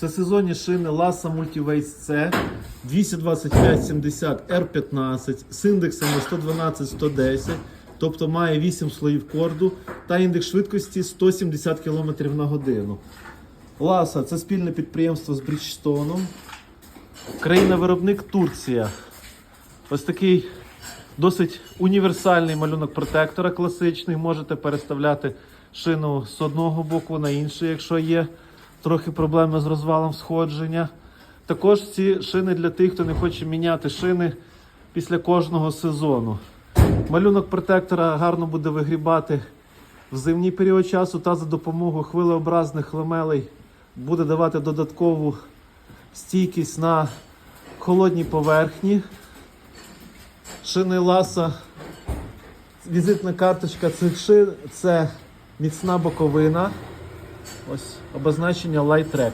Всесезонні шини Lassa Multiways C 225-70 R15 з індексами 112-110, тобто має 8 слоїв корду та індекс швидкості 170 км на годину. Ласа це спільне підприємство з Бріджстоном. Країна-виробник Турція. Ось такий досить універсальний малюнок протектора класичний. Можете переставляти шину з одного боку на інший, якщо є трохи проблеми з розвалом сходження. Також ці шини для тих, хто не хоче міняти шини після кожного сезону. Малюнок протектора гарно буде вигрібати в зимній період часу та за допомогою хвилеобразних ламелей буде давати додаткову стійкість на холодній поверхні. Шини ласа, візитна карточка цих шин це міцна боковина. Ось обозначення Light Track.